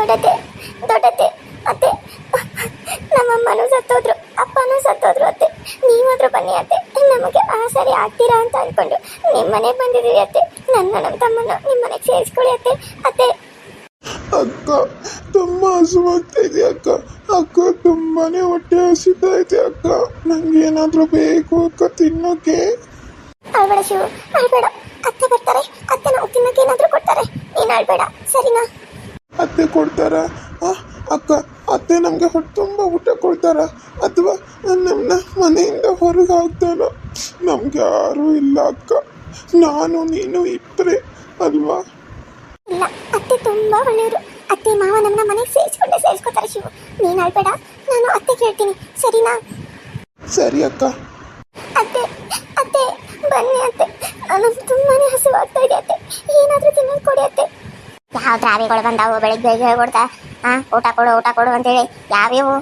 ದೊಡ್ಡತೆ ದೊಡ್ಡತೆ ಅತ್ತೆ. ನಮ್ಮಮ್ಮನೂ ಸತ್ತೋದ್ರು ಅಪ್ಪನೂ ಸತ್ತೋದ್ರು ಅತ್ತೆ. ನೀವಾದ್ರೂ ಬನ್ನಿ ಅತ್ತೆ. ನಮಗೆ ಆ ಸರಿ ಆಗ್ತೀರಾ ಅಂತ ಅನ್ಕೊಂಡು ನಿಮ್ಮನೆ ಬಂದಿದ್ದೀವಿ ಅತ್ತೆ. ನನ್ನ ನಮ್ಮ ತಮ್ಮನ್ನು ನಿಮ್ಮನೆಗೆ ಸೇರಿಸ್ಕೊಳ್ಳಿ ಅತ್ತೆ. ಅತ್ತೆ. ಅಕ್ಕ ತುಂಬ ಹಸುವಾಗ್ತಾ ಇದೆ ಅಕ್ಕ. ಅಕ್ಕ ತುಂಬಾನೇ ಹೊಟ್ಟೆ ಹಸಿತಾ ಇದೆ ಅಕ್ಕ. ನಂಗೆ ಏನಾದರೂ ಬೇಕು ಅಕ್ಕ ತಿನ್ನೋಕೆ? ಅಳ್ಬೇಡ ಶಿವು ಅಳ್ಬೇಡ. ಅತ್ತೆ ಬರ್ತಾರೆ. ಅತ್ತೆ ನಾವು ತಿನ್ನೋಕೆ ಏನಾದ್ರೂ ಕೊಡ್ತಾರೆ. ನೀನು ಅಳ್ಬೇಡ. ಸರಿನಾ? ಅತ್ತೆ ಕೊಡ್ತಾರ? ಅಕ್ಕ, ಅತ್ತೆ ನಮಗೆ ಹೊಟ್ಟೆ ತುಂಬ ಊಟ ಕೊಡ್ತಾರ. ಅಥವಾ ನಮ್ಮನ್ನ ಮನೆಯಿಂದ ಹೊರಗೆ ಹಾಕ್ತಾರ ನಮ್ಗೆ ಯಾರೂ ಇಲ್ಲ ಅಕ್ಕ. ನಾನು, ನೀನು ಇಬ್ಬರೇ ಅಲ್ವಾ? ಇಲ್ಲ, ಅತ್ತೆ ತುಂಬ ಒಳ್ಳೆಯವರು. ಅತ್ತೆ, ಮಾವ ನಮ್ಮನ್ನ ಮನೆಗೆ ಸೇರಿಸ್ಕೊಂಡೆ, ಸೇರಿಸ್ಕೊತಾರೆ ಶಿವು. ನೀನು ಅಳ್ಬೇಡ ನಾನು ಅತ್ತೆ ಕೇಳ್ತೀನಿ ಸರಿನಾ ಸರಿ ಅಕ್ಕ ಅತ್ತೆ ಅತ್ತೆ ಬನ್ನಿ ಅತ್ತೆ ನಾನು ತುಂಬಾನೇ ಹಸಿವಾಗ್ತಾ ಇದೆ ಅತ್ತೆ ಏನಾದ್ರೂ ತಿನ್ನೋದು ಕೊಡಿ ಅತ್ತೆ ಯಾವ ದ್ರಾವಿಗಳು ಬಂದಾವು, ಬೆಳಿಗ್ಗೆ ಬೇಗ ಹೇಳ್ಕೊಡ್ತಾ? ಹಾ, ಊಟ ಕೊಡು ಊಟ ಕೊಡು ಅಂತೇಳಿ. ಯಾವ್ಯಾವು?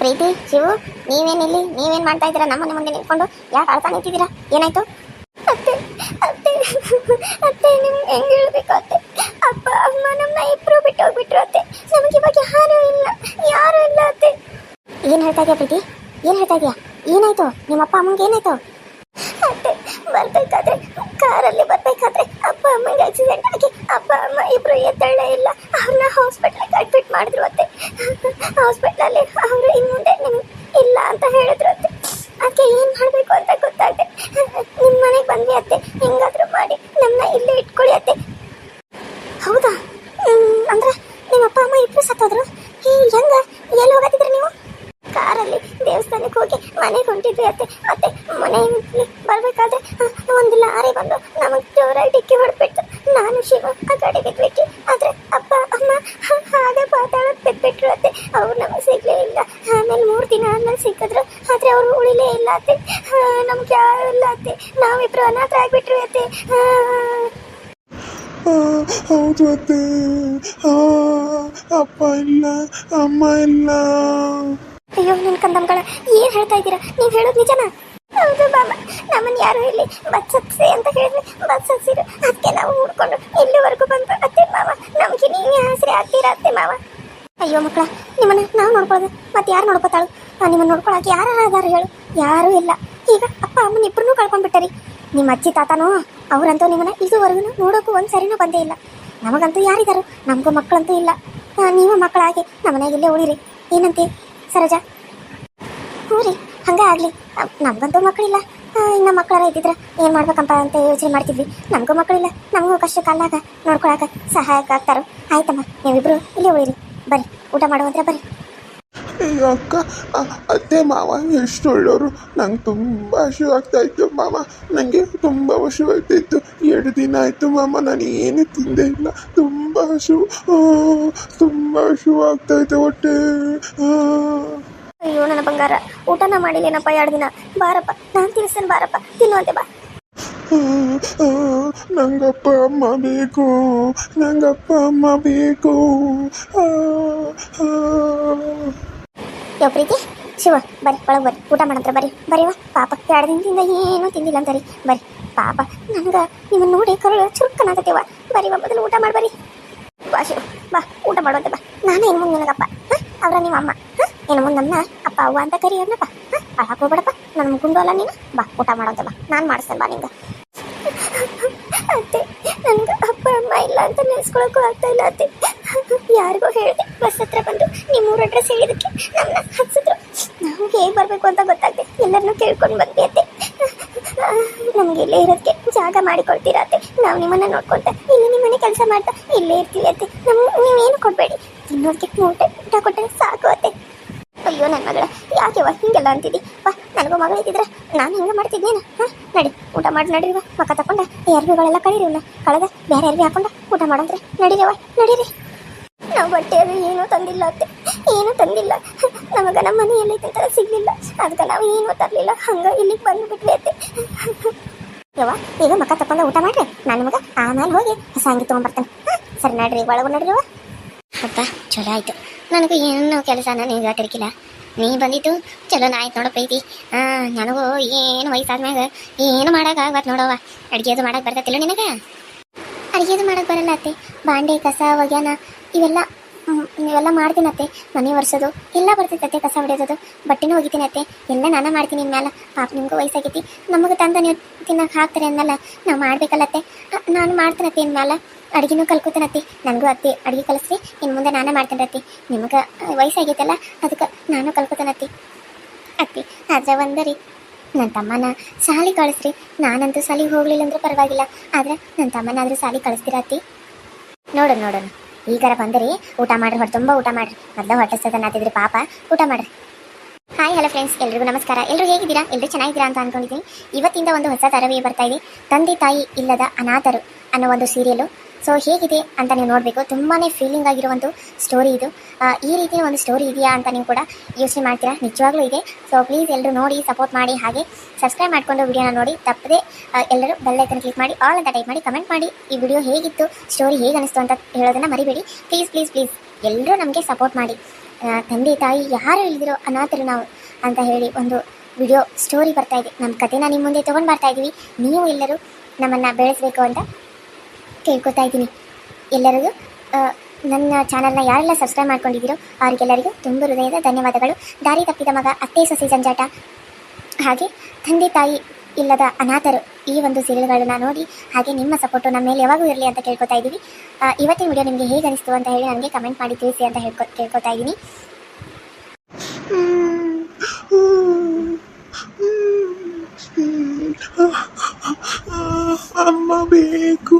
ಪ್ರೀತಿ, ಶಿವು ನೀವೇನಿಲ್ಲಿ ನೀವೇನ್ ಮಾಡ್ತಾ ಇದ್ದೀರಾ? ನಮ್ಮನೆ ಮುಂದೆ ನಿಂತ್ಕೊಂಡು ಯಾಕೆ ಅಳ್ತಾ ನಿಂತಿದ್ದೀರಾ? ಏನಾಯ್ತು? ಅತ್ತೆ ಅತ್ತೆ ಅತ್ತೆ, ನಿಮ್ಗೆ ಹೆಂಗ್ ಹೇಳ್ಬೇಕು ಅತ್ತೆ? ಅಪ್ಪ, ಅಮ್ಮ ನಮ್ಮನ್ನ ಇಬ್ರು ಬಿಟ್ಟು ಹೋಗ್ಬಿಟ್ರು ಅತ್ತೆ. ನಮಗೆ ಇವಾಗ ಯಾರು ಇಲ್ಲ ಯಾರು ಇಲ್ಲ ಅತ್ತೆ. ಏನ್ ಹೇಳ್ತಾ ಇದೀಯ ಪ್ರೀತಿ? ಏನ್ ಹೇಳ್ತಾ ಇದೀಯ? ಏನಾಯ್ತು ನಿಮ್ಮ ಅಪ್ಪ ಅಮ್ಮಂಗೆ ಏನಾಯ್ತು ಅತ್ತೆ ಬರ್ಬೇಕಾದ್ರೆ ಕಾರಲ್ಲಿ ಬರ್ಬೇಕಾದ್ರೆ ಅಪ್ಪ ಅಮ್ಮಂಗೆ ಆಕ್ಸಿಡೆಂಟ್ ಆಗಿ ಅಪ್ಪ ಅಮ್ಮ ಇಬ್ರು ಎದ್ದಳ್ಳೇ ಇಲ್ಲ. ಅವ್ರನ್ನ ಹಾಸ್ಪಿಟ್ಲಿಗೆ ಅಡ್ಮಿಟ್ ಮಾಡಿದ್ರು ಅತ್ತೆ. ಹಾಸ್ಪಿಟ್ಲಲ್ಲಿ ಅವರು ಇನ್ನು ಮುಂದೆ ನಿಮ್ಗೆ ಇಲ್ಲ ಅಂತ ಹೇಳಿದ್ರು ಅತ್ತೆ. ಅದಕ್ಕೆ ಏನು ಮಾಡಬೇಕು ಅಂತ ಗೊತ್ತಾಗದೆ. ನಿಮ್ಮ ಮನೆಗೆ ಬಂದ್ವಿ ಅತ್ತೆ. ಹೆಂಗಾದರೂ ಮಾಡಿ ನಮ್ಮನ್ನ ಇಲ್ಲೇ ಇಟ್ಕೊಳ್ಳಿ ಅತ್ತೆ. ಹೌದಾ? ಅಂದ್ರೆ ನಿಮ್ಮ ಅಪ್ಪ, ಅಮ್ಮ ಇಬ್ಬರು ಸತ್ತೋದ್ರು? ಹೆಂಗ? ಎಲ್ಲಿ ಹೋಗತ್ತಿದ್ರಿ ನೀವು? ಕಾರಲ್ಲಿ ದೇವಸ್ಥಾನಕ್ಕೆ ಹೋಗಿ ಮನೆಗೆ ಹೊಂಟಿದ್ವಿ ಅತ್ತೆ. ಮತ್ತೆ ಮನೆ ಬರಬೇಕಾದ್ರೆ ಒಂದು ಲಾರಿ ಬಂದು ನಮಗೆ ಜೋರಾಗಿ ಡಿಕ್ಕಿ ಹೊಡ್ಬಿಟ್ಟು ನಾನು ಶಿವ ಬಿದ್ಬಿಟ್ರು ಅತ್ತೆ ಅವ್ರು ನಮಗೆ ಸಿಗ್ಲೇ ಇಲ್ಲ. ಆಮೇಲೆ ಮೂರು ದಿನ ಆದ್ಮೇಲೆ ಸಿಕ್ಕಿದ್ರು. ಆದ್ರೆ ಅವ್ರು ಉಳಿಲೇ ಇಲ್ಲ ಅತ್ತೆ. ನಮ್ಗೆ ಯಾರು ಇಲ್ಲ ಅತ್ತೆ. ನಾವಿಬ್ರು ಅನಾಥ ಆಗಿಬಿಟ್ರು ಅತ್ತೆ. ಹೌದು ಅತ್ತೆ. ಆ, ಅಪ್ಪ ಇಲ್ಲ ಅಮ್ಮ ಇಲ್ಲ. ಅಯ್ಯೋ ನನ್ನ ಕಂದಮ್ಗಳ ಏನ್ ಹೇಳ್ತಾ ಇದ್ದೀರಾ? ನೀವು ಹೇಳೋದು ನಿಜನಾ? ಹೌದು ಬಾಬಾ ನಮ್ಮನ್ನ ಯಾರು ಇಲ್ಲಿ ಬಚ್ಚಿ ಅಂತ ಹೇಳಿದ್ರೆ ಹತ್ಸಿರು ಅದಕ್ಕೆ ನಾವು ಹುಡ್ಕೊಂಡು ಇಲ್ಲಿವರೆಗೂ ಬಂದು ಅತ್ತೆ ಮಾವ ನಮ್ಗೆ ನೀವೇ ಆಸರೆ ಆಗ್ತೀರಾ ಅತ್ತೆ ಮಾವ? ಅಯ್ಯೋ ಮಕ್ಕಳ, ನಿಮ್ಮನ್ನ ನಾವು ನೋಡ್ಕೊಳ್ಳೋದು, ಮತ್ತೆ ಯಾರು ನೋಡ್ಕೋತಾಳು? ನಿಮ್ಮನ್ನ ನೋಡ್ಕೊಳಕ್ಕೆ ಯಾರು ಅದಾರ ಹೇಳು? ಯಾರೂ ಇಲ್ಲ. ಈಗ ಅಪ್ಪ, ಅಮ್ಮನ ಇಬ್ಬರನ್ನೂ ಕಳ್ಕೊಂಡ್ಬಿಟ್ಟರಿ. ನಿಮ್ಮ ಅಜ್ಜಿ ತಾತನೋ, ಅವರಂತೂ ನಿಮ್ಮನ್ನ ಇದುವರೆಗೂ ನೋಡೋಕ್ಕೂ ಒಂದು ಸರಿನೂ ಬಂದೇ ಇಲ್ಲ. ನಮಗಂತೂ ಯಾರಿದಾರು, ನಮಗೂ ಮಕ್ಕಳಂತೂ ಇಲ್ಲ. ನೀವು ಮಕ್ಕಳಾಗಿ ನಮ್ಮನೆಗೆ ಇಲ್ಲೇ ಉಳಿರಿ. ಏನಂತೆ, ಸರೋಜಾ? ಹ್ಞೂ ರೀ ಹಂಗೆ ಆಗಲಿ. ನಮಗಂತೂ ಮಕ್ಕಳಿಲ್ಲ. ಇನ್ನು ಮಕ್ಕಳಾರ ಇದ್ದಿದ್ರೆ ಏನು ಮಾಡ್ಬೇಕಂತ ಅಂತ ಯೋಚನೆ ಮಾಡ್ತಿದ್ವಿ. ನಮಗೂ ಮಕ್ಕಳಿಲ್ಲ, ನಮಗೂ ಕಷ್ಟ ಕಾಲಾಗ ನೋಡ್ಕೊಳಕ ಸಹಾಯಕ ಆಯ್ತಮ್ಮ ನೀವಿಬ್ಬರು ಇಲ್ಲೇ ಉಳಿರಿ. ಬರ್ರಿ ಊಟ ಮಾಡುವಂದ್ರೆ ಬರ್ರಿ. ಅಯ್ಯೋ ಅಕ್ಕ ಅತ್ತೆ ಮಾವ ಎಷ್ಟು ಒಳ್ಳೆಯವರು. ನಂಗೆ ತುಂಬ ಹಸು ಆಗ್ತಾ ಇತ್ತು ಮಾಮ ನನಗೆ ತುಂಬ ಹಸು ಆಗ್ತಾಯಿತ್ತು ಎರಡು ದಿನ ಆಯಿತು ಮಾಮ ನಾನು ಏನು ತಿಂದೇ ಇಲ್ಲ. ತುಂಬ ಹಸು ಆ, ತುಂಬ ಹಸು ಆಗ್ತಾಯಿತ್ತು ಹೊಟ್ಟೆ. ಅಯ್ಯೋ ನನ್ನ ಬಂಗಾರ. ಊಟನ ಮಾಡಿಲ್ಲೇನಪ್ಪ ಎರಡು ದಿನ? ಬಾರಪ್ಪ ನಾನು ತಿನ್ನಿಸ್ತೇನೆ ಬಾರಪ್ಪ. ತಿನ್ನುವಂತೆ ಬಾ. ನಂಗಪ್ಪ ಅಮ್ಮ ಬೇಕು, ನಂಗಪ್ಪ ಅಮ್ಮ ಬೇಕು. ಯೋ ಪ್ರೀತಿ, ಶಿವ, ಬರ್ರಿ, ಒಳಗೆ ಬರ್ರಿ, ಊಟ ಮಾಡಂತ್ರ ಬರ್ರಿ. ಬರೀವಾ ಪಾಪ ಎರಡು ದಿನದಿಂದ ಏನೂ ತಿಂದಿಲ್ಲ ಅಂತಾರಿ ಬರ್ರಿ, ಪಾಪ, ನಂಗೆ ನಿಮ್ಮನ್ನು ನೋಡಿ ಕರುಳು ಚುರುಕನಾಗತ್ತೇವ ಬರೀ ಮೊದಲು ಊಟ ಮಾಡಿ ಬರ್ರಿ. ಬಾ ಶಿವ, ಬಾ, ಊಟ ಮಾಡುವಂತೆ ಬಾ. ನಾನೇ ಏನು ಮುಂದೆ ಹಾಂ? ಅವ್ರ ನಿಮ್ಮ ಅಮ್ಮ, ಹಾಂ? ಏನು ಮುಂದೆ ನನ್ನ ಅಪ್ಪ, ಅವ್ವ ಅಂತ ಕರಿಯೋಣಪ್ಪ ಹಾಂ? ಅಳಕ್ಕೆ ಹೋಗ್ಬೇಡಪ್ಪ ನನ್ನ ಮುಗುಂಡು ಅಲ್ಲ ನೀನು. ಬಾ, ಊಟ ಮಾಡೋಂತೆ ಬಾ. ನಾನು ಮಾಡಿಸ್ತೇನೆ ಬಾ ನಿಂಗೆ ಅತ್ತೆ ನನ್ಗೆ ಅಪ್ಪ ಅಂತ ನೆನೆಸ್ಕೊಳಕ್ಕೂ ಆಗ್ತಾ ಇಲ್ಲ ಅತ್ತೆ. ಯಾರಿಗೋ ಹೇಳಿದೆ, ಬಸ್ ಹತ್ರ ಬಂದು ನಿಮ್ಮೂರ ಅಡ್ರೆಸ್ ಹೇಳಿದಕ್ಕೆ ನಮ್ಮನ್ನ ಹಚ್ಚಿದ್ರು ನಾವು ಹೇಗೆ ಬರಬೇಕು ಅಂತ ಗೊತ್ತಾಗ್ತದೆ ಎಲ್ಲರನ್ನೂ ಕೇಳ್ಕೊಂಡು ಬಂದ್ವಿ ಅತ್ತೆ. ನಮ್ಗೆ ಇಲ್ಲೇ ಇರೋದಕ್ಕೆ ಜಾಗ ಮಾಡಿಕೊಳ್ತೀರಾ ಅತ್ತೆ? ನಾವು ನಿಮ್ಮನ್ನ ನೋಡ್ಕೊಂತ ಇಲ್ಲಿ ನಿಮ್ಮನೆ ಕೆಲಸ ಮಾಡ್ತಾ ಇಲ್ಲೇ ಇರ್ತೀವಿ ಅತ್ತೆ. ನಮ್ಮ ನೀವೇನು ಕೊಡಬೇಡಿ. ತಿನ್ನೋದಕ್ಕೆ ಊಟ ಊಟ ಕೊಟ್ಟರೆ ಸಾಕು ಅತ್ತೆ. ಅಯ್ಯೋ ನನ್ನ ಮಗಳ, ಯಾಕೆ ವಾ ಹಿಂಗೆಲ್ಲ ಅಂತಿದ್ದಿ ಬಾ ನನಗೂ ಮಗಳು ಇದ್ದಿದ್ರೆ ನಾನು ಹಿಂಗೆ ಮಾಡ್ತಿದ್ದೇನೆ ಹಾಂ? ನಡಿ, ಊಟ ಮಾಡಿ, ನಡಿ ಮಕ್ಕ ತಕೊಂಡ ಈ ಕಳೀರಿ ಇವನ್ನ ಕಳೆದ, ಬೇರೆ ಅರ್ಬಿ ಹಾಕೊಂಡ. ಊಟ ಮಾಡಂದ್ರೆ ನಡೀರಿವ ನಡೀರಿ. ನಾವು ಬಟ್ಟೆ ಅದು ಏನೂ ತಂದಿಲ್ಲ ಅತ್ತೆ. ಏನೂ ತಂದಿಲ್ಲ. ನಮಗೆ ನಮ್ಮ ಮನೆಯಲ್ಲಿ ತಿಂತರ ಸಿಗ್ಲಿಲ್ಲ. ಅದಕ್ಕೆ ನಾವು ಏನೂ ತರಲಿಲ್ಲ. ಹಂಗೆ ಇಲ್ಲಿಗೆ ಬಂದುಬಿಟ್ವಿ ಅತ್ತೆ. ಯವ್ವ, ಈಗ ಮಕ್ಕ ತಕೊಂಡ ಊಟ ಮಾಡ್ರಿ. ನಾನು ನಿಮಗೆ ಆಮೇಲೆ ಹೋಗಿ ಹೊಸ ಅಂಗಿ ತೊಗೊಂಡ್ಬರ್ತೇನೆ ಸರಿ, ನಡ್ರಿ. ಒಳಗೆ ನಡ್ರಿವ ಅಪ್ಪ, ಚಲೋ ಆಯ್ತು. ನನಗೆ ಏನು ಕೆಲಸ ನಾನು ತಿರ್ಕಿಲ್ಲ ನೀ ಬಂದಿತ್ತು ಚಲೋ ಆಯ್ತು ನೋಡಪ್ಪ ಐತಿ ಹಾಂ ನನಗೂ ಏನು ವಯಸ್ಸಾದ್ಮ್ಯಾಗ ಏನು ಮಾಡಕ್ಕೆ ಆಗತ್ತೆ ನೋಡವ್ವ ಅಡುಗೆದು ಮಾಡಕ್ಕೆ ಬರ್ತೈತಿಲ್ಲ ನಿನಗೆ? ಅಡುಗೆದು ಮಾಡಕ್ಕೆ ಬರಲ್ಲ ಅತ್ತೆ. ಬಾಂಡೆ, ಕಸ, ಒಗ್ಯಾನ, ಇವೆಲ್ಲ ಇವೆಲ್ಲ ಮಾಡ್ತೀನತ್ತೆ ಮನೆ ಒರೆಸೋದು ಎಲ್ಲ ಬರ್ತೈತೆ ಅತ್ತೆ, ಕಸ ಹೊಡೆಯೋದು ಬಟ್ಟೆನೂ ಒಗಿತೀನಿ ಅತ್ತೆ. ಎಲ್ಲ ನಾನೇ ಮಾಡ್ತೀನಿ ಇನ್ಮೇಲೆ ಪಾಪ ನಿಮಗೂ ವಯಸ್ಸಾಗೈತಿ. ನಮಗೆ ತಂದು ನೀವು ತಿನ್ನಕ್ಕೆ ಹಾಕ್ತಾರೆ ಅನ್ನಲ್ಲ. ನಾವು ಮಾಡಬೇಕಲ್ಲತ್ತೆ ನಾನು ಮಾಡ್ತೀನಿ ಅತ್ತೆ ಇನ್ಮೇಲೆ ಅಡುಗೆನೂ ಕಲ್ಕೋತೇನತ್ತಿ ನನಗೂ ಅತ್ತಿ ಅಡುಗೆ ಕಲಿಸ್ರಿ ಇನ್ನು ಮುಂದೆ ನಾನೇ ಮಾಡ್ತೇನೆ ಅತ್ತಿ. ನಿಮಗೆ ವಯಸ್ಸಾಗೈತಲ್ಲ, ಅದಕ್ಕೆ ನಾನು ಕಲ್ಕೋತೇನತ್ತಿ ಅತ್ತಿ. ಆದರೆ ರೀ. ನನ್ನ ತಮ್ಮನ ಶಾಲೆ ಕಳಿಸ್ರಿ. ನಾನಂತೂ ಸಾಲಿ ಹೋಗ್ಲಿಲ್ಲ ಅಂದ್ರೆ ಪರವಾಗಿಲ್ಲ. ಆದ್ರೆ ನನ್ನ ತಮ್ಮನಾದ್ರೂ ಶಾಲೆ ಕಳಿಸ್ತೀರ ಅತ್ತಿ? ನೋಡೋಣ ನೋಡೋಣ. ಈಗಾರ ಬಂದ್ರಿ, ಊಟ ಮಾಡ್ರಿ, ಹೊಟ್ಟೆ ತುಂಬ ಊಟ ಮಾಡ್ರಿ. ಮೊದಲ ಹೊಟ್ಟೆ ಸದ ನಾತಿದ್ರಿ ಪಾಪ. ಊಟ ಮಾಡ್ರಿ. ಹಾಯ್ ಹಲೋ ಫ್ರೆಂಡ್ಸ್ ಎಲ್ರಿಗೂ ನಮಸ್ಕಾರ. ಎಲ್ಲರೂ ಹೇಗಿದ್ದೀರಾ? ಎಲ್ಲರೂ ಚೆನ್ನಾಗಿದ್ದೀರಾ ಅಂತ ಅನ್ಕೊಂಡಿದ್ದೀನಿ. ಇವತ್ತಿಂದ ಒಂದು ಹೊಸ ತರವೇ ಬರ್ತಾ ಇದೆ. ತಂದೆ ತಾಯಿ ಇಲ್ಲದ ಅನಾಥರು ಅನ್ನೋ ಒಂದು ಸೀರಿಯಲು ಸೊ ಹೇಗಿದೆ ಅಂತ ನೀವು ನೋಡಬೇಕು. ತುಂಬಾ ಫೀಲಿಂಗ್ ಆಗಿರುವಂಥ ಸ್ಟೋರಿ ಇದು. ಈ ರೀತಿಯ ಒಂದು ಸ್ಟೋರಿ ಇದೆಯಾ ಅಂತ ನೀವು ಕೂಡ ಯೋಚನೆ ಮಾಡ್ತೀರಾ? ನಿಜವಾಗ್ಲೂ ಇದೆ. ಸೊ ಪ್ಲೀಸ್ ಎಲ್ಲರೂ ನೋಡಿ ಸಪೋರ್ಟ್ ಮಾಡಿ, ಹಾಗೆ ಸಬ್ಸ್ಕ್ರೈಬ್ ಮಾಡಿಕೊಂಡು ವಿಡಿಯೋನ ನೋಡಿ. ತಪ್ಪದೆ ಎಲ್ಲರೂ ಬೆಲ್ಲೈಕನ್ ಕ್ಲಿಕ್ ಮಾಡಿ ಆಲ್ ಅಂತ ಟೈಪ್ ಮಾಡಿ ಕಮೆಂಟ್ ಮಾಡಿ. ಈ ವಿಡಿಯೋ ಹೇಗಿತ್ತು? ಸ್ಟೋರಿ ಹೇಗೆ ಅನಿಸ್ತು ಅಂತ ಹೇಳೋದನ್ನು ಮರಿಬೇಡಿ. ಪ್ಲೀಸ್ ಪ್ಲೀಸ್ ಪ್ಲೀಸ್ ಎಲ್ಲರೂ ನಮಗೆ ಸಪೋರ್ಟ್ ಮಾಡಿ. ತಂದೆ, ತಾಯಿ ಯಾರು ಇಳಿದಿರೋ ಅನಾಥರು ನಾವು ಅಂತ ಹೇಳಿ ಒಂದು ವಿಡಿಯೋ ಸ್ಟೋರಿ ಬರ್ತಾ ಇದೆ. ನಮ್ಮ ಕಥೆನ ನಿಮ್ಮ ಮುಂದೆ ತೊಗೊಂಡು ಬರ್ತಾ ಇದ್ದೀವಿ ನೀವು ಎಲ್ಲರೂ ನಮ್ಮನ್ನು ಬೆಳೆಸಬೇಕು ಅಂತ ಕೇಳ್ಕೊತಾ ಇದ್ದೀನಿ ಎಲ್ಲರಿಗೂ ನನ್ನ ಚಾನಲ್ನ ಯಾರೆಲ್ಲ ಸಬ್ಸ್ಕ್ರೈಬ್ ಮಾಡ್ಕೊಂಡಿದ್ದೀರೋ ಅವರಿಗೆಲ್ಲರಿಗೂ ತುಂಬ ಹೃದಯದ ಧನ್ಯವಾದಗಳು ದಾರಿ ತಪ್ಪಿದ ಮಗ ಅತ್ತೆ ಸೊಸೆ ಜಂಜಾಟ ಹಾಗೆ ತಂದೆ ತಾಯಿ ಇಲ್ಲದ ಅನಾಥರು ಈ ಒಂದು ಸೀರಿಯಲ್ಗಳನ್ನ ನೋಡಿ ಹಾಗೆ ನಿಮ್ಮ ಸಪೋರ್ಟು ನಮ್ಮ ಮೇಲೆ ಯಾವಾಗೂ ಇರಲಿ ಅಂತ ಕೇಳ್ಕೊತಾ ಇದ್ದೀವಿ ಇವತ್ತಿನ ವಿಡಿಯೋ ನಿಮಗೆ ಹೇಗೆ ಅನಿಸ್ತು ಅಂತ ಹೇಳಿ ನನಗೆ ಕಮೆಂಟ್ ಮಾಡಿ ತಿಳಿಸಿ ಅಂತ ಹೇಳ್ಕೊ ಕೇಳ್ಕೊತಾ ಇದ್ದೀನಿ ಅಮ್ಮ ಬೇಕು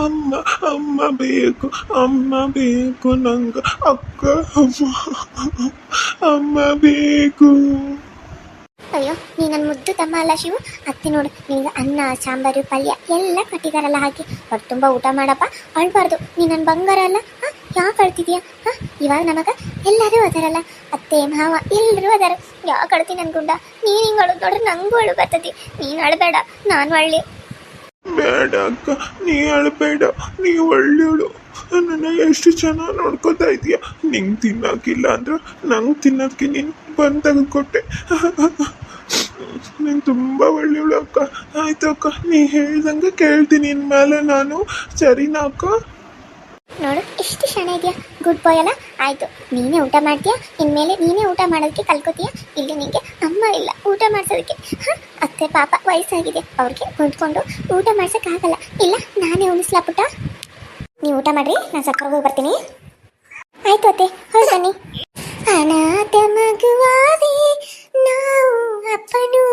ಅಮ್ಮ ಅಮ್ಮ ಬೇಕು ಅಮ್ಮ ಬೇಕು ನಂಗೆ ಅಕ್ಕ ಅಮ್ಮ ಅಮ್ಮ ಬೇಕು ಅಯ್ಯೋ, ನೀ ನನ್ನ ಮುದ್ದು ತಮ್ಮ ಅಲ್ಲ ಶಿವು. ಅತ್ತೆ ನೋಡು, ನಿನಗೆ ಅನ್ನ, ಸಾಂಬಾರು, ಪಲ್ಯ ಎಲ್ಲ ಕಟ್ಟಿದಾರಲ್ಲ ಹಾಕಿ ಹೊಟ್ಟೆ ತುಂಬ ಊಟ ಮಾಡಪ್ಪ, ಅಳ್ಬಾರ್ದು. ನೀ ನನ್ನ ಬಂಗಾರ ಅಲ್ಲ, ಹಾಂ? ಯಾಕೆ ಅಳ್ತಿದ್ಯಾ ಹಾಂ? ಇವಾಗ ನಮಗ ಎಲ್ಲರೂ ಅದಾರಲ್ಲ. ಅತ್ತೆ, ಮಾವ ಎಲ್ಲರೂ ಅದರ. ಯಾಕೆ ಅಳ್ತಿ ನನ್ನ ಗುಂಡ? ನೀನು ಹಿಂಗೆ ಅಳೋದು ನೋಡ್ರೆ ನಂಗೂ ಅಳು ಬರ್ತತಿ ನೀನು ಅಳಬೇಡ, ನಾನು ಅಳ್ಳಿ ಬೇಡ ಅಕ್ಕ ನೀ ಹೇಳಬೇಡ, ನೀ ಒಳ್ಳೆಯವಳು ನನ್ನ ಎಷ್ಟು ಚೆನ್ನಾಗಿ ನೋಡ್ಕೊತಾ ಇದೀಯ? ನಿಂಗೆ ತಿನ್ನಕ್ಕಿಲ್ಲ ಅಂದ್ರೆ ನಂಗೆ ತಿನ್ನಕ್ಕೆ ನೀನು ಬಂದು ತೆಗೆದುಕೊಟ್ಟೆ ನೀನು ತುಂಬ ಒಳ್ಳೆಯವಳು ಅಕ್ಕ ಆಯ್ತು ಅಕ್ಕ ನೀ ಹೇಳ್ದಂಗೆ ಕೇಳ್ತೀನಿ ಇನ್ಮೇಲೆ ನಾನು. ಸರಿನಾ ಅಕ್ಕ? ನೋಡು, ಎಷ್ಟು ಕ್ಷಣ ಇದೆಯಾ? ಗುಡ್ ಬಾಯ್ ಅಲ್ಲ? ಆಯಿತು. ನೀನೇ ಊಟ ಮಾಡ್ತೀಯಾ? ಇನ್ಮೇಲೆ ನೀನೇ ಊಟ ಮಾಡೋದಕ್ಕೆ ಕಲ್ಕೋತೀಯಾ? ಇಲ್ಲಿ ನಿನಗೆ ಅಮ್ಮ ಇಲ್ಲ, ಊಟ ಮಾಡಿಸೋದಕ್ಕೆ. ಹಾಂ, ಅತ್ತೆ ಪಾಪ ವಯಸ್ಸಾಗಿದೆ. ಅವ್ರಿಗೆ ಕುಂತ್ಕೊಂಡು ಊಟ ಮಾಡ್ಸೋಕ್ಕಾಗಲ್ಲ. ಇಲ್ಲ, ನಾನೇ ಉಣಿಸ್ಲಾ ಪುಟ್ಟ? ನೀವು ಊಟ ಮಾಡ್ರಿ, ನಾನು ಸಕ್ಕರೆ ಹೋಗಿ ಬರ್ತೀನಿ. ಆಯ್ತು ಅತ್ತೆ ಹೊರ ಬನ್ನಿ. ಅನಾಥ ಮಗುವಾದೆ, ನಾವು ಅಪ್ಪನು